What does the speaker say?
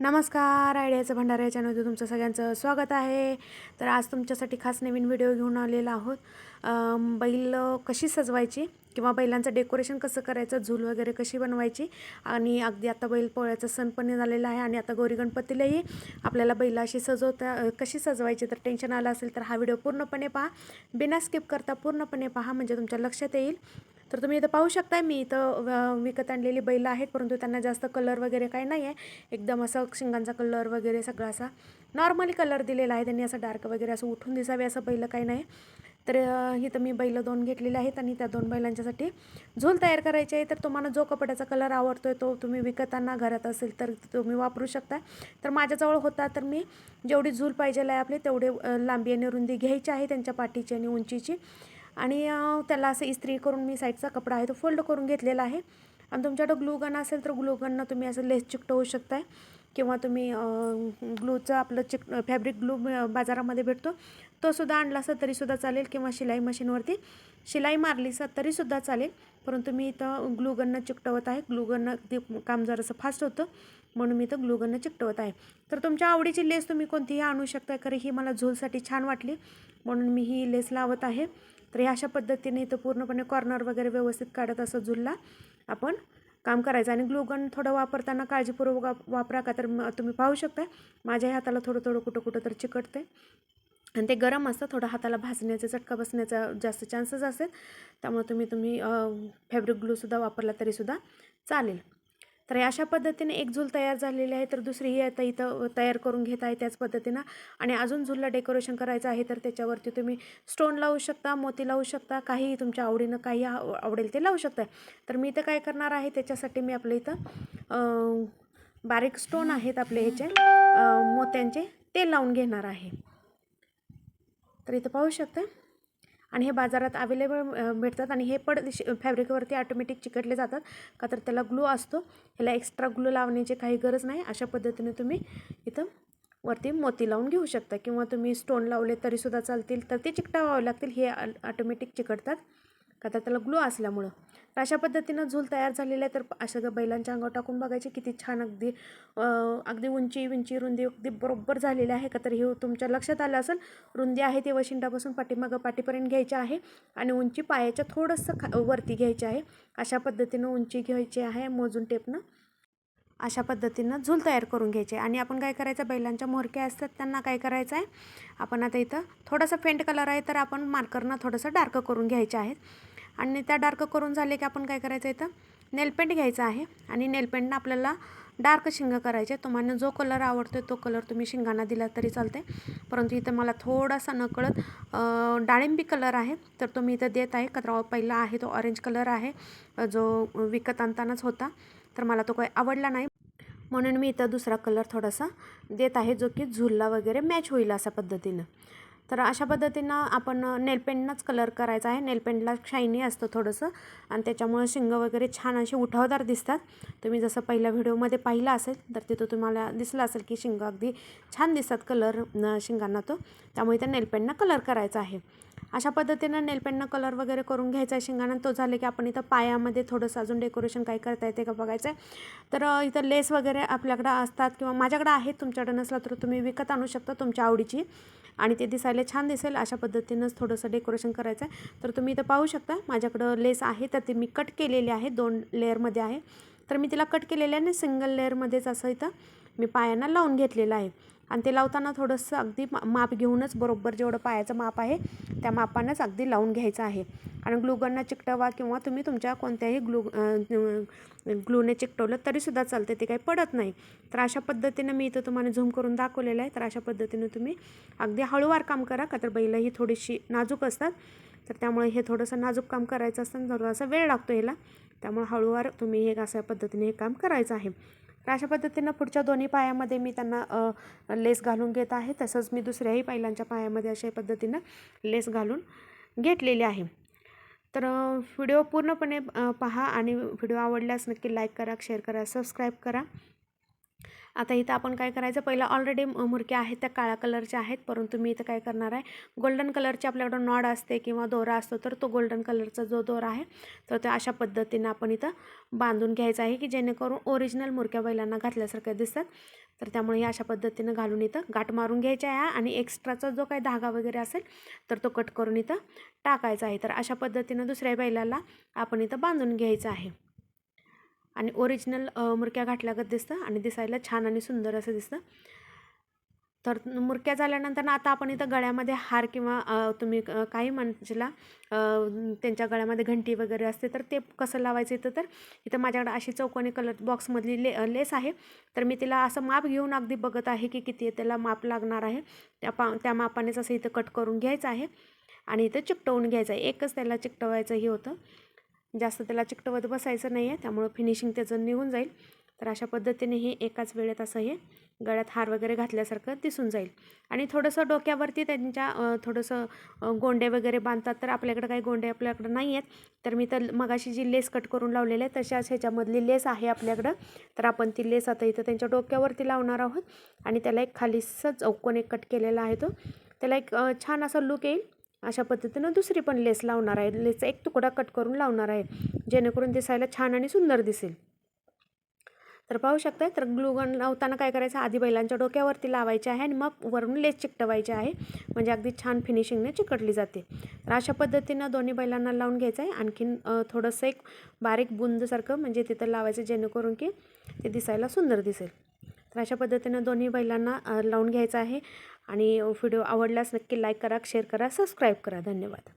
नमस्कार आयडियाचं भंडारा या चॅनलमध्ये तुमचं सगळ्यांचं स्वागत आहे. तर आज तुमच्यासाठी खास नवीन व्हिडिओ घेऊन आलेला आहोत. बैल कशी सजवायची किंवा बैलांचं डेकोरेशन कसं करायचं झूल वगैरे कशी बनवायची आणि अगदी आता बैल पोळ्याचा सण पण झालेला आहे आणि आता गौरी गणपतीलाही आपल्याला बैला अशी सजवता कशी सजवायची तर टेन्शन आलं असेल तर हा व्हिडिओ पूर्णपणे पहा. बिना स्किप करता पूर्णपणे पहा म्हणजे तुमच्या लक्षात येईल. तर तुम्ही इथं पाहू शकताय मी इथं विकत आणलेली बैलं आहेत परंतु त्यांना जास्त कलर वगैरे काही नाही आहे एकदम असं शिंगांचा कलर वगैरे सगळा असा नॉर्मली कलर दिलेला आहे त्यांनी असं डार्क वगैरे असं उठून दिसावे असं बैलं काही नाही. तर इथं मी बैलं दोन घेतलेले आहेत आणि त्या दोन बैलांच्यासाठी झोल तयार करायची आहे. तर तुम्हाला जो कपड्याचा कलर आवडतो आहे तो तुम्ही विकताना घरात असेल तर तुम्ही वापरू शकता तर माझ्याजवळ होता तर मी जेवढी झूल पाहिजे आहे आपली तेवढे लांबी आणि रुंदी घ्यायची आहे त्यांच्या पाठीची आणि उंचीची. आणि त्याला असं इस्त्री करून मी साईडचा कपडा आहे तो फोल्ड करून घेतलेला आहे. आणि तुमच्याकडं ग्लू गन असेल तर ग्लू गननं तुम्ही असं लेस चिकटवू शकताय. किंवा तुम्ही ग्लूचं आपलं चिक फॅब्रिक ग्लू बाजारामध्ये भेटतो. तो सुद्धा आणला असं तरीसुद्धा चालेल किंवा शिलाई मशीनवरती. शिलाई मारली असं तरीसुद्धा चालेल. परंतु मी इथं ग्लूगननं चिकटवत आहे. ग्लूगननं ते काम जरासं फास्ट होतं. म्हणून मी इथं ग्लूगननं चिकटवत आहे. तर तुमच्या आवडीची लेस तुम्ही कोणतीही आणू शकता कारण ही मला झोलसाठी छान वाटली. म्हणून मी ही लेस लावत आहे. तर ह्या अशा पद्धतीने इथं पूर्णपणे कॉर्नर वगैरे व्यवस्थित काढत असं झुलला आपण काम करायचं. आणि ग्लोगन थोडं वापरताना काळजीपूर्वक वापरा का तर तुम्ही पाहू शकता माझ्या हाताला थोडं थोडं कुठं कुठं तर चिकटते आणि ते गरम असतं. थोडं हाताला भाजण्याचा चटका बसण्याचा जास्त चान्सेस असेल. त्यामुळे तुम्ही तुम्ही फॅब्रिक ग्लूसुद्धा वापरला तरीसुद्धा चालेल. तर अशा पद्धतीने एक झूल तयार झालेली आहे तर दुसरी ही आता इथं तयार करून घेत आहे त्याच पद्धतीनं. आणि अजून झूलला डेकोरेशन करायचं आहे तर त्याच्यावरती तुम्ही स्टोन लावू शकता मोती लावू शकता काही तुमच्या आवडीनं काही आवडेल ते लावू शकता. तर मी इथं काय करणार आहे त्याच्यासाठी मी आपलं इथं बारीक स्टोन आहेत आपले ह्याचे मोत्यांचे ते लावून घेणार आहे. तर इथं पाहू शकता. आणि हे बाजारात अवेलेबल भेटतात आणि हे पड फॅब्रिकवरती ऑटोमॅटिक चिकटले जातात. का तर त्याला ग्लू असतो. ह्याला एक्स्ट्रा ग्लू लावण्याची काही गरज नाही. अशा पद्धतीने तुम्ही इथं वरती मोती लावून घेऊ शकता. किंवा तुम्ही स्टोन लावले तरीसुद्धा चालतील. तर ते चिकटावावे लागतील. हे ऑटोमॅटिक चिकटतात. का तर त्याला ग्लू असल्यामुळं. तर अशा पद्धतीनं झूल तयार झालेला आहे. तर अशा बैलांच्या अंगावर टाकून बघायचे किती छान अगदी अगदी उंची विंची रुंदी अगदी बरोबर झालेली आहे. का तर हे तुमच्या लक्षात आलं असेल रुंदी आहे ते वशिंडापासून पाठीमागं पाठीपर्यंत घ्यायची आहे आणि उंची पायाच्या थोडंसं खा वरती घ्यायची आहे. अशा पद्धतीनं उंची घ्यायची आहे मोजून टेपनं अशा पद्धतीनं झूल तयार करून घ्यायचे. आणि आपण काय करायचं? बैलांच्या मोरक्या असतात त्यांना काय करायचं आहे आपण आता इथं थोडासा फेंट कलर आहे तर आपण मार्करनं थोडंसं डार्क करून घ्यायचे आहेत. आणि त्या डार्क करून झाले की आपण काय करायचं इथं? नेलपेंट घ्यायचं आहे. आणि नेलपेंटनं आपल्याला डार्क शिंग करायचे. तुम्हाला जो कलर आवडतो तो कलर तुम्ही शिंगांना दिला तरी चालते परंतु इथं मला थोडासा नकळत डाळिंबी कलर आहे. तर तो मी इथं देत आहे. कचरा पहिला आहे तो ऑरेंज कलर आहे. जो विकत आणतानाच होता. तर मला तो काही आवडला नाही. म्हणून मी इथं दुसरा कलर थोडासा देत आहे जो की झुलला वगैरे मॅच होईल अशा पद्धतीनं. तर अशा पद्धतीनं आपण नेलपेंटनंच कलर करायचा आहे. नेलपेंटला शायनी असतं थोडंसं आणि त्याच्यामुळे शिंग वगैरे छान असे उठावदार दिसतात. तुम्ही जसं पहिल्या व्हिडिओमध्ये पाहिलं असेल तर तिथं तुम्हाला दिसलं असेल की शिंग अगदी छान दिसतात कलर शिंगांना तो. त्यामुळे त्या नेलपेंटनं कलर करायचा आहे. अशा पद्धतीनं नेलपेंटनं कलर वगैरे करून घ्यायचा आहे शिंगानं तो झाले की आपण इथं पायामध्ये थोडंसं अजून डेकोरेशन काय करता येते का बघायचं आहे तर इथं लेस वगैरे आपल्याकडं असतात किंवा माझ्याकडं आहेत तुमच्याकडं नसलं तर तुम्ही विकत आणू शकता तुमच्या आवडीची. आणि ते दिसायला छान दिसेल अशा पद्धतीनंच थोडंसं डेकोरेशन करायचं आहे तर तुम्ही इथं पाहू शकता माझ्याकडं लेस आहे तर ते मी कट केलेली आहे दोन लेअरमध्ये आहे. तर मी तिला कट केलेलं आहे आणि सिंगल लेअरमध्येच असं इथं मी पायांना लावून घेतलेलं आहे. आणि ते लावताना थोडंसं अगदी मा- माप घेऊनच बरोबर जेवढं पायाचं माप आहे त्या मापानंच अगदी लावून घ्यायचं आहे. आणि ग्लुगनना चिकटवा किंवा तुम्ही तुमच्या कोणत्याही ग्लू ग्लूने चिकटवलं तरीसुद्धा चालते ते काही पडत नाही. तर अशा पद्धतीनं मी इथं तुम्हाला झूम करून दाखवलेलं आहे. तर अशा पद्धतीनं तुम्ही अगदी हळूवार काम करा का तर बैलंही थोडीशी नाजूक असतात. तर त्यामुळे हे थोडंसं नाजूक काम करायचं असतं थोडासा वेळ लागतो ह्याला. त्यामुळे हळूवार तुम्ही हे अशा पद्धतीने हे काम करायचं आहे. तर अशा पद्धतीनं पुढच्या दोन्ही पायामध्ये मी त्यांना लेस घालून घेत आहे. तसंच मी दुसऱ्याही पायलांच्या पायामध्ये अशा पद्धतीनं लेस घालून घेतलेली आहे. तर व्हिडिओ पूर्णपणे पहा आणि व्हिडिओ आवडल्यास नक्की लाईक करा शेअर करा सबस्क्राईब करा. आता इथं आपण काय करायचं पहिला ऑलरेडी मुरक्या आहेत त्या काळ्या कलरच्या आहेत परंतु मी इथं काय करणार आहे गोल्डन कलरची आपल्याकडं नॉड असते किंवा दोरा असतो तर तो गोल्डन कलरचा जो दोरा आहे तर तो अशा पद्धतीने आपण इथं बांधून घ्यायचा आहे की जेणेकरून ओरिजिनल मुरक्या बैलांना घातल्यासारख्या दिसतात. तर त्यामुळे हे अशा पद्धतीनं घालून इथं गाठ मारून घ्यायच्या आहे आणि एक्स्ट्राचा जो काही धागा वगैरे असेल तर तो कट करून इथं टाकायचा आहे. तर अशा पद्धतीनं दुसऱ्या बैलाला आपण इथं बांधून घ्यायचं आहे. आणि ओरिजिनल मुरक्या घातल्यागत दिसतं आणि दिसायला छान आणि सुंदर असं दिसतं. तर मुरक्या झाल्यानंतर ना आता आपण इथं गळ्यामध्ये हार किंवा तुम्ही काही म्हणशीला त्यांच्या गळ्यामध्ये घंटी वगैरे असते तर ते कसं लावायचं इथं तर इथं माझ्याकडे अशी चौकोनी कलर बॉक्समधली ले लेस आहे. तर मी तिला असं माप घेऊन अगदी बघत आहे की किती त्याला माप लागणार आहे. त्या पा त्या मापानेच असं इथं कट करून घ्यायचं आहे आणि इथं चिकटवून घ्यायचं आहे. एकच त्याला चिकटवायचं हे होतं. जास्त त्याला चिकटवत बसायचं नाही आहे त्यामुळं फिनिशिंग त्याचं निघून जाईल. तर अशा पद्धतीने हे एकाच वेळेत असं हे गळ्यात हार वगैरे घातल्यासारखं दिसून जाईल. आणि थोडंसं डोक्यावरती त्यांच्या थोडंसं गोंडे वगैरे बांधतात तर आपल्याकडे काही गोंडे आपल्याकडं नाही आहेत. तर मी तर मगाशी जी लेस कट करून लावलेली आहे तशाच ह्याच्यामधली लेस आहे आपल्याकडं. तर आपण ती लेस आता इथं त्यांच्या डोक्यावरती लावणार आहोत. आणि त्याला एक खालीसं चौकोन एक कट केलेला आहे तो. त्याला एक छान असा लुक येईल. अशा पद्धतीनं दुसरी पण लेस लावणार आहे. लेसचा एक तुकडा कट करून लावणार आहे. जेणेकरून दिसायला छान आणि सुंदर दिसेल. तर पाहू शकताय तर ग्लूगन लावताना काय करायचं? आधी बैलांच्या डोक्यावरती लावायचे आहे आणि मग वरून लेस चिकटवायचे आहे. म्हणजे अगदी छान फिनिशिंगने चिकटली जाते. तर अशा पद्धतीनं दोन्ही बैलांना लावून घ्यायचं आहे. आणखीन थोडंसं एक बारीक बुंदसारखं म्हणजे तिथं लावायचं जेणेकरून की ते दिसायला सुंदर दिसेल. तर अशा पद्धतीनं दोन्ही बैलांना लावून घ्यायचं आहे. आणि व्हिडिओ आवडल्यास नक्की लाईक करा शेअर करा सबस्क्राईब करा. धन्यवाद.